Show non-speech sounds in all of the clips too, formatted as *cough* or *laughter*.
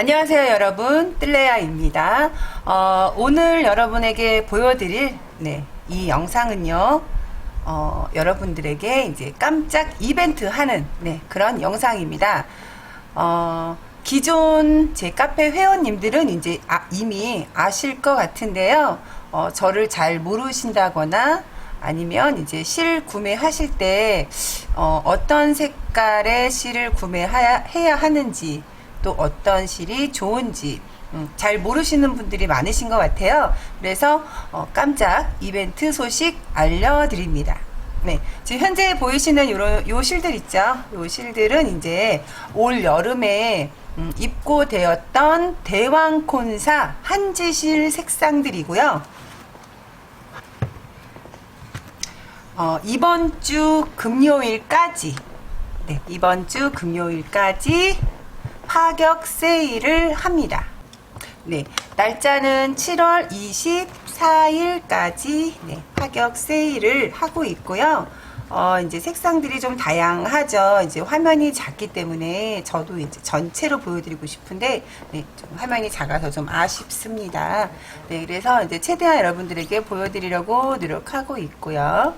안녕하세요 여러분. 뜰레야입니다. 어, 오늘 여러분에게 보여드릴 네, 이 영상은요 어, 여러분들에게 이제 깜짝 이벤트 하는 네, 그런 영상입니다. 어, 기존 제 카페 회원님들은 이제 아, 이미 아실 것 같은데요. 어, 저를 잘 모르신다거나 아니면 이제 실 구매하실 때 어, 어떤 색깔의 실을 구매해야 해야 하는지 또 어떤 실이 좋은지 음, 잘 모르시는 분들이 많으신 것 같아요. 그래서 어, 깜짝 이벤트 소식 알려드립니다. 네, 지금 현재 보이시는 요런 요 실들 있죠. 요 실들은 이제 올 여름에 음, 입고되었던 대왕콘사 한지실 색상들이고요. 어, 이번 주 금요일까지 네, 이번 주 금요일까지 파격 세일을 합니다. 네, 날짜는 7월 24일까지 네, 파격 세일을 하고 있고요. 어, 이제 색상들이 좀 다양하죠. 이제 화면이 작기 때문에 저도 이제 전체로 보여드리고 싶은데, 네, 좀 화면이 작아서 좀 아쉽습니다. 네, 그래서 이제 최대한 여러분들에게 보여드리려고 노력하고 있고요.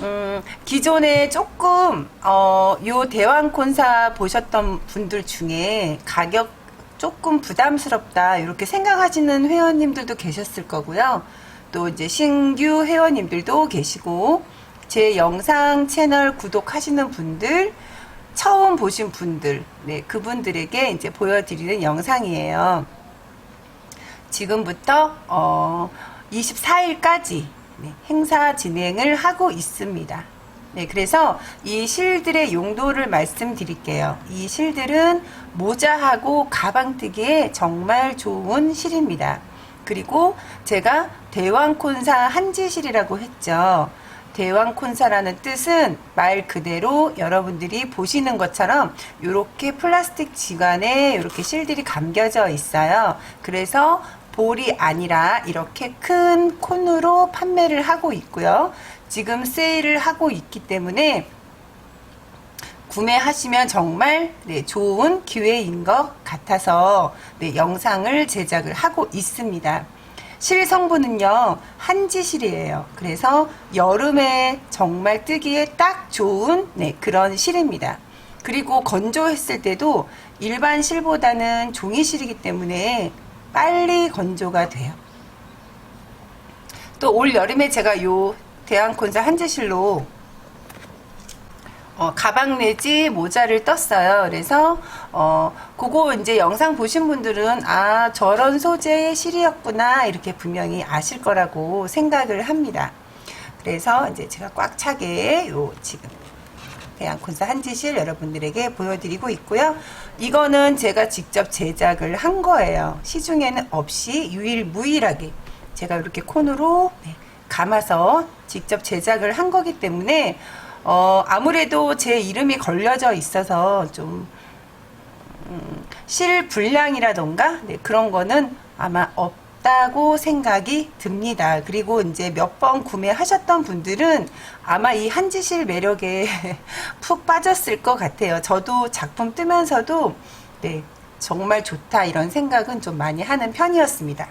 음, 기존에 조금, 어, 요 대왕 콘사 보셨던 분들 중에 가격 조금 부담스럽다, 이렇게 생각하시는 회원님들도 계셨을 거고요. 또 이제 신규 회원님들도 계시고, 제 영상 채널 구독하시는 분들, 처음 보신 분들, 네, 그분들에게 이제 보여드리는 영상이에요. 지금부터, 어, 24일까지 네, 행사 진행을 하고 있습니다. 네, 그래서 이 실들의 용도를 말씀드릴게요. 이 실들은 모자하고 가방뜨기에 정말 좋은 실입니다. 그리고 제가 대왕콘사 한지실이라고 했죠. 대왕콘사라는 뜻은 말 그대로 여러분들이 보시는 것처럼 이렇게 플라스틱 지관에 이렇게 실들이 감겨져 있어요. 그래서 볼이 아니라 이렇게 큰 콘으로 판매를 하고 있고요. 지금 세일을 하고 있기 때문에 구매하시면 정말 네, 좋은 기회인 것 같아서 네, 영상을 제작을 하고 있습니다. 실 성분은요 한지실이에요. 그래서 여름에 정말 뜨기에 딱 좋은 네, 그런 실입니다. 그리고 건조했을 때도 일반 실보다는 종이실이기 때문에 빨리 건조가 돼요. 또 올 여름에 제가 요 대한콘사 한지실로 어, 가방 내지 모자를 떴어요. 그래서 어, 그거 이제 영상 보신 분들은 아 저런 소재의 실이었구나 이렇게 분명히 아실 거라고 생각을 합니다. 그래서 이제 제가 꽉 차게 요 지금 대한콘사 한지실 여러분들에게 보여드리고 있고요. 이거는 제가 직접 제작을 한 거예요. 시중에는 없이 유일무이하게 제가 이렇게 콘으로 네, 감아서 직접 제작을 한 거기 때문에 어, 아무래도 제 이름이 걸려져 있어서 좀, 음, 실 분량이라던가, 네, 그런 거는 아마 없 다고 생각이 듭니다. 그리고 이제 몇 번 구매하셨던 분들은 아마 이 한지실 매력에 *laughs* 푹 빠졌을 것 같아요. 저도 작품 뜨면서도, 네, 정말 좋다, 이런 생각은 좀 많이 하는 편이었습니다.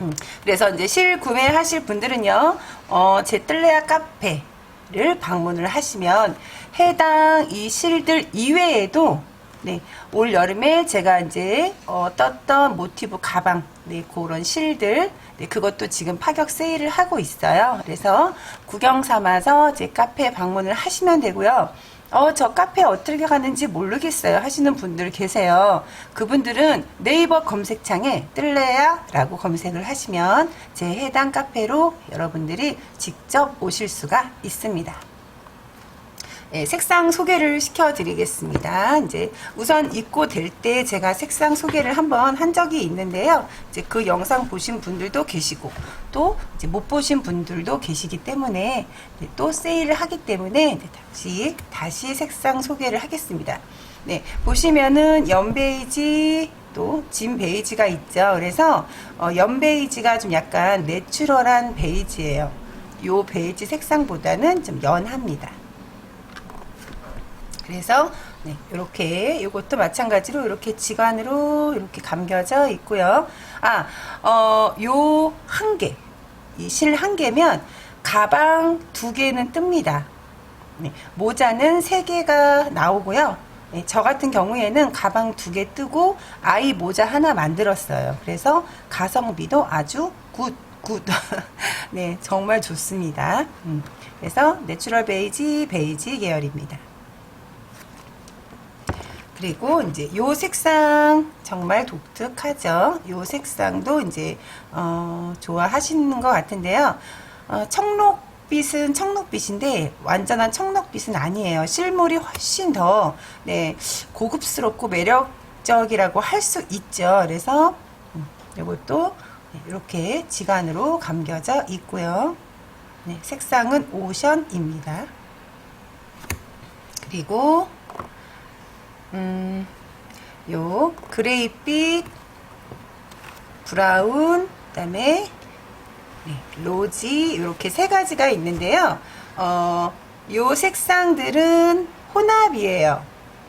음, 그래서 이제 실 구매하실 분들은요, 어, 제 뜰레야 카페, 를 방문을 하시면 해당 이 실들 이외에도 네, 올 여름에 제가 이제 어, 떴던 모티브 가방 네, 그런 실들 네, 그것도 지금 파격 세일을 하고 있어요. 그래서 구경 삼아서 제 카페 방문을 하시면 되고요. 어, 저 카페 어떻게 가는지 모르겠어요 하시는 분들 계세요. 그분들은 네이버 검색창에 뜰래야 라고 검색을 하시면 제 해당 카페로 여러분들이 직접 오실 수가 있습니다. 예, 색상 소개를 시켜드리겠습니다. 이제 우선 입고 될 때 제가 색상 소개를 한번 한 적이 있는데요. 이제 그 영상 보신 분들도 계시고 또 못 보신 분들도 계시기 때문에 네, 또 세일을 하기 때문에 네, 다시 다시 색상 소개를 하겠습니다. 네, 보시면은 연 베이지 또 진 베이지가 있죠. 그래서 어, 연 베이지가 좀 약간 내추럴한 베이지예요. 요 베이지 색상보다는 좀 연합니다. 그래서 네, 이렇게 이것도 마찬가지로 이렇게 지관으로 이렇게 감겨져 있고요. 아, 어, 요 한 개, 이 실 한 개면 가방 두 개는 뜹니다. 네, 모자는 세 개가 나오고요. 네, 저 같은 경우에는 가방 두 개 뜨고 아이 모자 하나 만들었어요. 그래서 가성비도 아주 굿, 굿. *laughs* 네, 정말 좋습니다. 음, 그래서 내추럴 베이지, 베이지 계열입니다. 그리고 이제 요 색상 정말 독특하죠. 요 색상도 이제 어, 좋아하시는 것 같은데요. 어, 청록빛은 청록빛인데 완전한 청록빛은 아니에요. 실물이 훨씬 더 네, 고급스럽고 매력적이라고 할 수 있죠. 그래서 음, 이것도 이렇게 지간으로 감겨져 있고요. 네, 색상은 오션입니다. 그리고 음, 요 그레이빛, 브라운, 그다음에 네, 로지 이렇게 세 가지가 있는데요. 어, 요 색상들은 혼합이에요.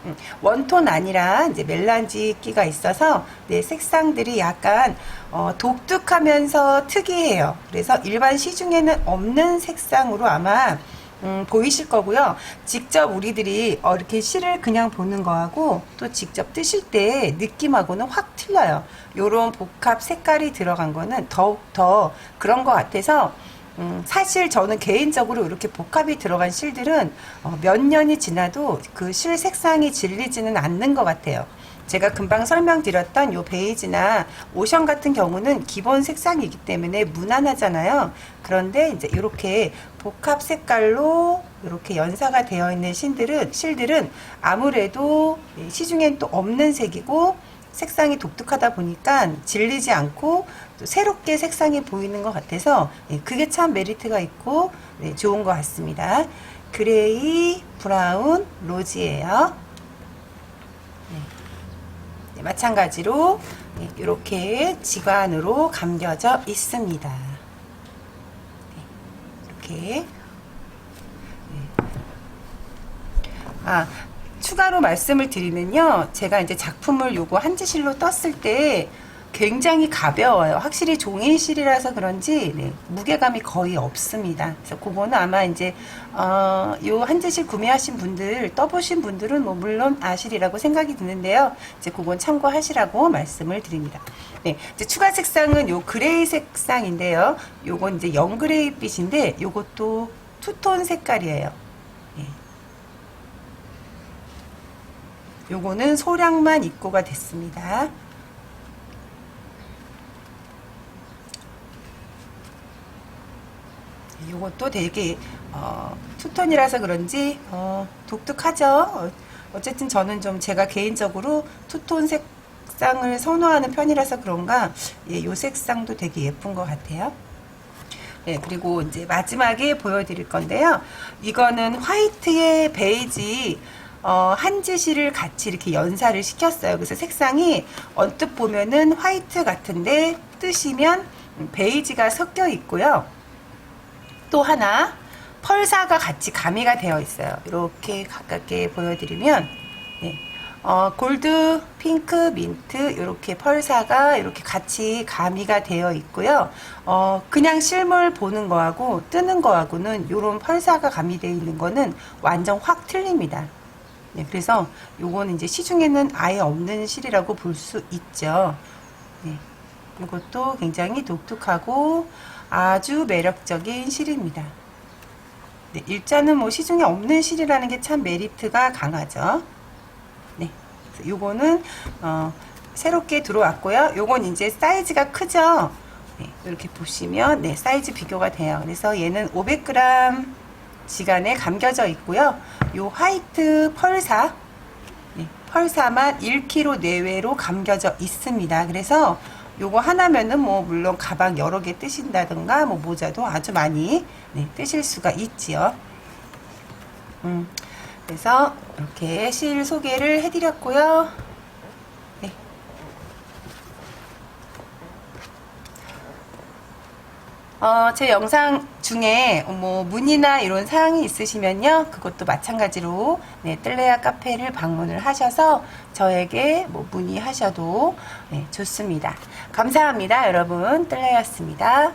음, 원톤 아니라 이제 멜란지 끼가 있어서 네, 색상들이 약간 어, 독특하면서 특이해요. 그래서 일반 시중에는 없는 색상으로 아마 음, 보이실 거고요. 직접 우리들이 어, 이렇게 실을 그냥 보는 거하고 또 직접 뜨실 때 느낌하고는 확 틀려요. 요런 복합 색깔이 들어간 거는 더욱 더 그런 것 같아서 음, 사실 저는 개인적으로 이렇게 복합이 들어간 실들은 어, 몇 년이 지나도 그 실 색상이 질리지는 않는 것 같아요. 제가 금방 설명드렸던 요 베이지나 오션 같은 경우는 기본 색상이기 때문에 무난하잖아요. 그런데 이제 이렇게 복합 색깔로 이렇게 연사가 되어 있는 실들은 실들은 아무래도 시중엔 또 없는 색이고 색상이 독특하다 보니까 질리지 않고 또 새롭게 색상이 보이는 것 같아서 예, 그게 참 메리트가 있고 네, 좋은 것 같습니다. 그레이, 브라운, 로지예요. 네, 마찬가지로 네, 이렇게 지관으로 감겨져 있습니다. 네, 이렇게 네. 아 추가로 말씀을 드리면요, 제가 이제 작품을 요거 한지실로 떴을 때 굉장히 가벼워요. 확실히 종이실이라서 그런지 네, 무게감이 거의 없습니다. 그래서 그거는 아마 이제 어, 요 한지실 구매하신 분들 떠보신 분들은 뭐 물론 아시리라고 생각이 드는데요. 이제 그건 참고하시라고 말씀을 드립니다. 네, 이제 추가 색상은 요 그레이 색상인데요. 요건 이제 영그레이 빛인데 요것도 투톤 색깔이에요. 예. 요거는 소량만 입고가 됐습니다. 요것도 되게 어, 투톤이라서 그런지 어, 독특하죠. 어, 어쨌든 저는 좀 제가 개인적으로 투톤 색상을 선호하는 편이라서 그런가 예, 요 색상도 되게 예쁜 것 같아요. 네, 그리고 이제 마지막에 보여드릴 건데요. 이거는 화이트에 베이지 어, 한지실을 같이 이렇게 연사를 시켰어요. 그래서 색상이 언뜻 보면은 화이트 같은데 뜨시면 베이지가 섞여 있고요. 또 하나 펄사가 같이 가미가 되어 있어요. 이렇게 가깝게 보여드리면 네. 어, 골드, 핑크, 민트 이렇게 펄사가 이렇게 같이 가미가 되어 있고요. 어, 그냥 실물 보는 거하고 뜨는 거하고는 이런 펄사가 가미되어 있는 거는 완전 확 틀립니다. 네, 그래서 요거는 이제 시중에는 아예 없는 실이라고 볼 수 있죠. 네, 이것도 굉장히 독특하고 아주 매력적인 실입니다. 네, 일자는 뭐 시중에 없는 실이라는 게 참 메리트가 강하죠. 네, 요거는 어, 새롭게 들어왔고요. 요건 이제 사이즈가 크죠. 네, 이렇게 보시면 네, 사이즈 비교가 돼요. 그래서 얘는 500g 지간에 감겨져 있고요. 요 화이트 펄사 네, 펄사만 1kg 내외로 감겨져 있습니다. 그래서 요거 하나면은 뭐 물론 가방 여러 개 뜨신다든가 뭐 모자도 아주 많이 네, 뜨실 수가 있지요. 음, 그래서 이렇게 실 소개를 해드렸고요. 어, 제 영상 중에 뭐 문의나 이런 사항이 있으시면요. 그것도 마찬가지로 네, 뜰레야 카페를 방문을 하셔서 저에게 뭐 문의하셔도 네, 좋습니다. 감사합니다, 여러분. 뜰레였습니다.